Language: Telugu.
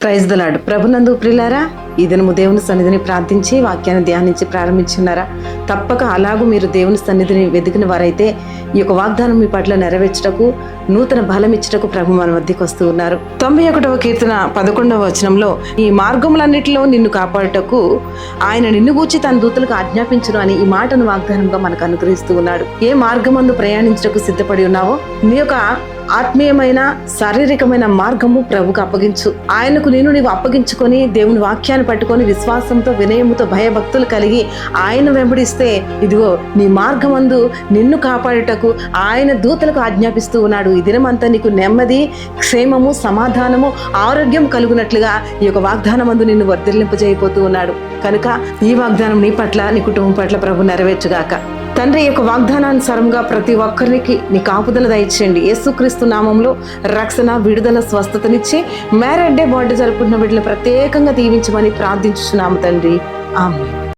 ప్రైజ్ దలాడు ప్రభునందు ప్రిలారా ఇదను దేవుని సన్నిధిని ప్రార్థించి వాక్యాన్ని ధ్యానించి ప్రారంభించున్నారా? తప్పక అలాగూ మీరు దేవుని సన్నిధిని వెతికిన వారైతే ఈ యొక్క వాగ్దానం మీ పట్ల నెరవేర్చుటకు నూతన బలం ఇచ్చటకు ప్రభు మన మధ్యకు వస్తూ ఉన్నారు. తొంభై ఒకటవ కీర్తన పదకొండవ వచనంలో ఈ మార్గములన్నిటిలో నిన్ను కాపాడుటకు ఆయన నిన్ను గూర్చి తన దూతలకు ఆజ్ఞాపించను అని ఈ మాటను వాగ్దానంగా మనకు అనుగ్రహిస్తూ ఉన్నాడు. ఏ మార్గమందు ప్రయాణించుటకు సిద్ధపడి ఉన్నావో నీ యొక్క ఆత్మీయమైన శారీరకమైన మార్గము ప్రభుకు అప్పగించు. ఆయనకు నేను నీవు అప్పగించుకొని దేవుని వాక్యాన్ని పట్టుకొని విశ్వాసంతో వినయముతో భయభక్తులు కలిగి ఆయన వెంబడిస్తే ఇదిగో నీ మార్గమందు నిన్ను కాపాడుటకు ఆయన దూతలకు ఆజ్ఞాపిస్తూ ఉన్నాడు. ఈ దినమంతా నీకు నెమ్మది క్షేమము సమాధానము ఆరోగ్యం కలుగునట్లుగా ఈ యొక్క వాగ్దానమందు నిన్ను వర్ధిల్లింపజేయబోతూ ఉన్నాడు. కనుక ఈ వాగ్దానం నీ పట్ల నీ కుటుంబం పట్ల ప్రభు నెరవేర్చుగాక. తండ్రి యొక్క వాగ్దానానుసారంగా ప్రతి ఒక్కరికి నీ కాపుదల దయచేయండి. యేసుక్రీస్తు నామంలో రక్షణ విడుదల స్వస్థతనిచ్చి మ్యారెడ్ డే బర్త్డే జరుపుకున్న బిడ్డలు ప్రత్యేకంగా దీవించమని ప్రార్థించున్నాము తండ్రి. ఆమె